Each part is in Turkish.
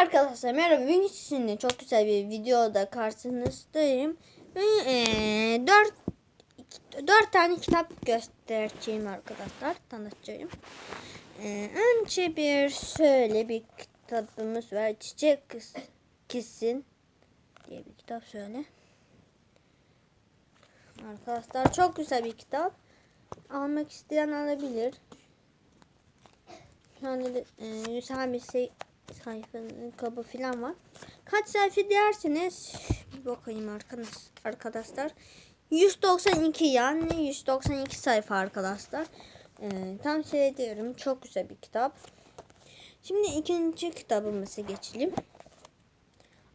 arkadaşlar merhaba bugün sizinle çok güzel bir videoda karşınızdayım. Ee, dört, dört tane kitap göstereceğim arkadaşlar tanıtacağım. Ee, önce bir şöyle bir kitabımız var Çiçek Kız, Kızın diye bir kitap şöyle. Arkadaşlar çok güzel bir kitap. Almak isteyen alabilir. Da e, Hüsam bir şey sayfanın kabı falan var. Kaç sayfa dersiniz? Bir bakayım arkadaş, arkadaşlar. 192 yani 192 sayfa arkadaşlar. Ee, tam şey diyorum çok güzel bir kitap. Şimdi ikinci kitabımıza geçelim.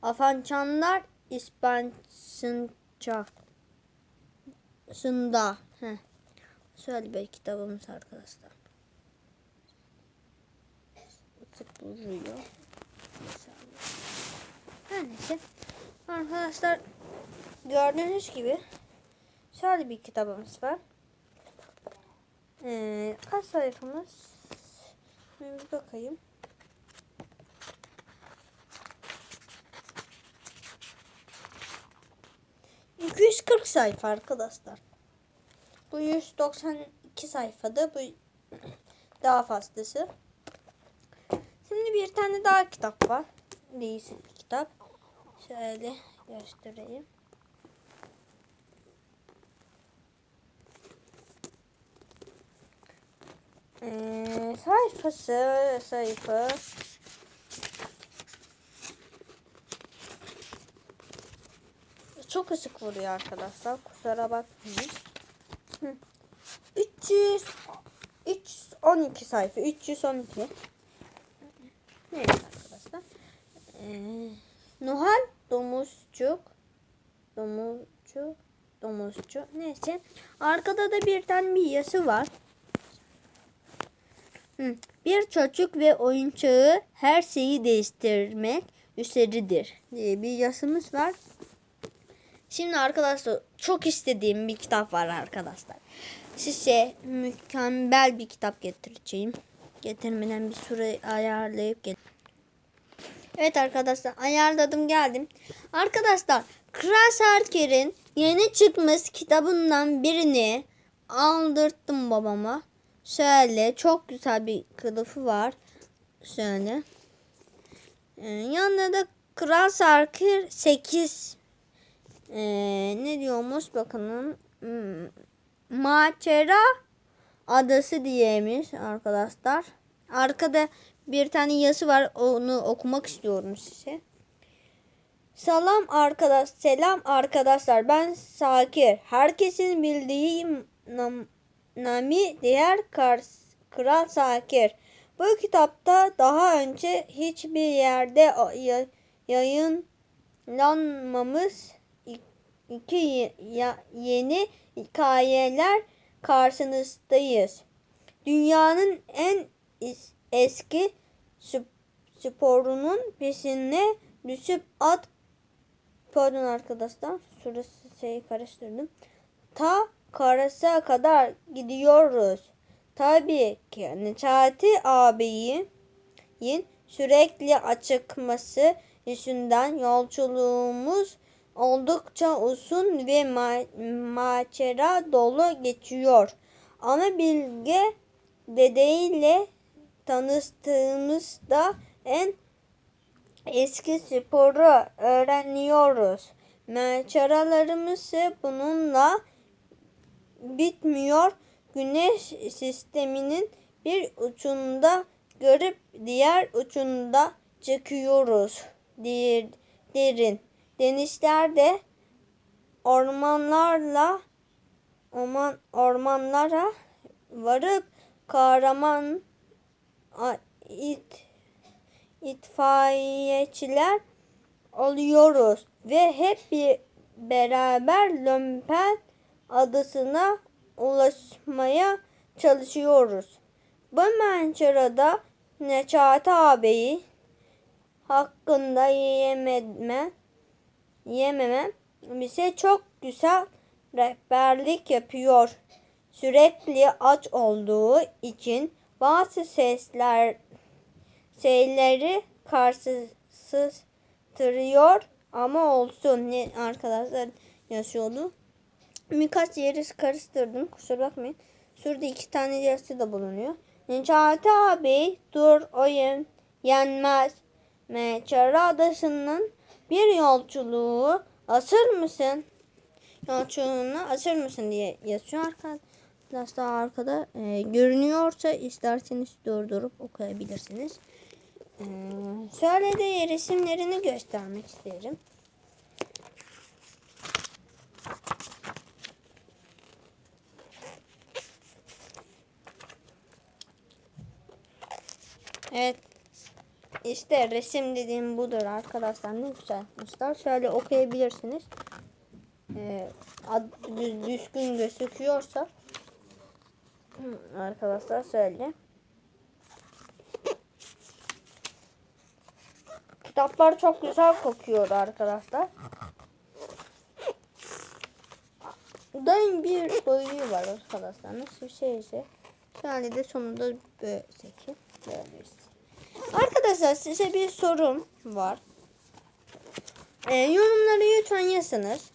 Afançanlar İspançınca. Sında. Heh. Şöyle bir kitabımız arkadaşlar. Sık vuruyor. Her neyse. Arkadaşlar gördüğünüz gibi şöyle bir kitabımız var. Ee, kaç sayfamız? Bir bakayım. ...240 sayfa arkadaşlar. Bu 192 sayfada bu daha fazlası. Tane daha kitap var. Değişik bir kitap. Şöyle göstereyim. Ee, sayfası sayfa çok ısık vuruyor arkadaşlar kusura bakmayın. Hı. 300 312 sayfa 312 Evet arkadaşlar. Ee, Nohal domuzcuk domuzcu domuzcu neyse arkada da bir tane bir yazı var. Bir çocuk ve oyuncağı her şeyi değiştirmek üzeridir diye bir yazımız var. Şimdi arkadaşlar çok istediğim bir kitap var arkadaşlar. Size mükemmel bir kitap getireceğim. Getirmeden bir süre ayarlayıp gel. Evet arkadaşlar ayarladım geldim. Arkadaşlar Kral Sarker'in yeni çıkmış kitabından birini aldırttım babama. Şöyle çok güzel bir kılıfı var. Şöyle. Ee, yanında da Kral Sarker 8 ee, ne diyormuş bakalım. Hmm, Macera adası diyemiş arkadaşlar. Arkada bir tane yazı var. Onu okumak istiyorum size. Selam arkadaş, selam arkadaşlar. Ben Sakir. Herkesin bildiği nam, Nami diğer Kars, Kral Sakir. Bu kitapta daha önce hiçbir yerde yayınlanmamış iki yeni hikayeler karşınızdayız. Dünyanın en eski sporunun peşine düşüp at pardon arkadaşlar şurası şeyi karıştırdım. Ta Karas'a kadar gidiyoruz. Tabii ki Necati ağabeyin sürekli açıkması yüzünden yolculuğumuz oldukça uzun ve ma macera dolu geçiyor. Ama Bilge dedeyle tanıştığımızda en eski sporu öğreniyoruz. Maceralarımız bununla bitmiyor. Güneş sisteminin bir ucunda görüp diğer ucunda çıkıyoruz. Derin denizlerde ormanlarla orman, ormanlara varıp kahraman it, itfaiyeciler oluyoruz ve hep bir beraber Lömpen adasına ulaşmaya çalışıyoruz. Bu mançarada Neçati ağabeyi hakkında yememe, yememe bize çok güzel rehberlik yapıyor. Sürekli aç olduğu için bazı sesler şeyleri karşı, karıştırıyor ama olsun ne arkadaşlar yazıyordu. Birkaç yeri karıştırdım kusura bakmayın. Şurada iki tane yazısı da bulunuyor. Necati abi dur oyun yenmez. Meçara adasının bir yolculuğu asır mısın? Yolculuğunu asır mısın diye yazıyor arkadaşlar arkada. Ee, görünüyorsa isterseniz durdurup okuyabilirsiniz. Şöyle de resimlerini göstermek isterim. Evet. İşte resim dediğim budur arkadaşlar. Ne güzel yapmışlar. Şöyle okuyabilirsiniz. Ee, ad, düz- düzgün gözüküyorsa arkadaşlar şöyle. Kitaplar çok güzel kokuyor arkadaşlar. Dayım bir boyu var arkadaşlar. Nasıl bir şeyse. Şöyle de sonunda böyle şey. Arkadaşlar size bir sorum var. Ee, yorumları lütfen yazınız.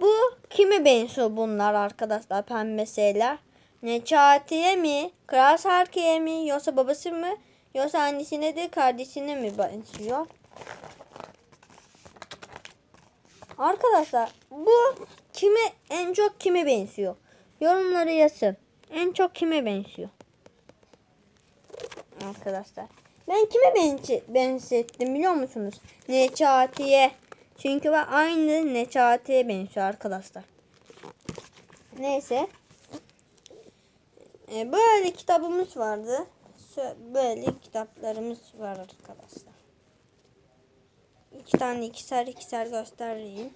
Bu kime benziyor bunlar arkadaşlar pembe şeyler? Necati'ye mi? Kral Sarki'ye mi? Yoksa babası mı? Yoksa annesine de kardeşine mi benziyor? Arkadaşlar bu kime en çok kime benziyor? Yorumları yazın. En çok kime benziyor? Arkadaşlar. Ben kime benze benzettim biliyor musunuz? Necati'ye. Çünkü ben aynı Necati'ye benziyor arkadaşlar. Neyse. Ee, böyle kitabımız vardı. Böyle kitaplarımız var arkadaşlar. İki tane ikişer ikişer göstereyim.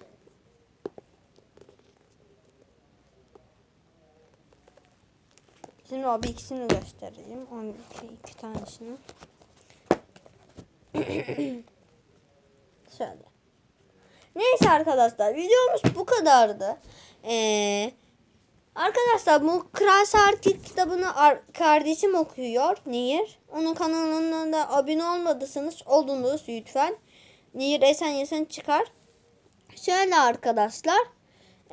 Şimdi o bir ikisini göstereyim. On iki, iki tanesini. Şöyle. Neyse arkadaşlar videomuz bu kadardı. Ee, arkadaşlar bu Kral Sarkis kitabını ar- kardeşim okuyor. Nehir. Onun kanalına da abone olmadıysanız olunuz lütfen. Nehir Esen Yesen çıkar. Şöyle arkadaşlar.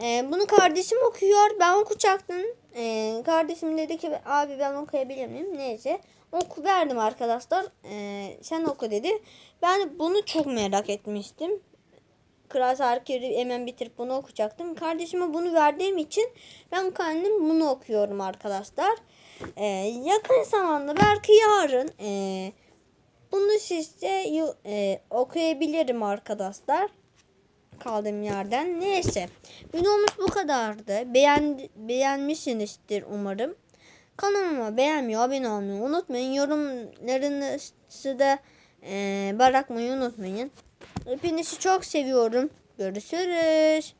Ee, bunu kardeşim okuyor. Ben okuyacaktım. Ee, kardeşim dedi ki abi ben okuyabilir miyim? Neyse. Oku verdim arkadaşlar. Ee, sen oku dedi. Ben bunu çok merak etmiştim. Kral Sarkis'i hemen bitirip bunu okuyacaktım. Kardeşime bunu verdiğim için ben kendim bunu okuyorum arkadaşlar. Ee, yakın zamanda belki yarın ee, bunu sizde yu- ee, okuyabilirim arkadaşlar kaldığım yerden. Neyse. Videomuz bu kadardı. Beğen, beğenmişsinizdir umarım. Kanalıma beğenmeyi, abone olmayı unutmayın. Yorumlarınızı da eee bırakmayı unutmayın. Hepinizi çok seviyorum. Görüşürüz.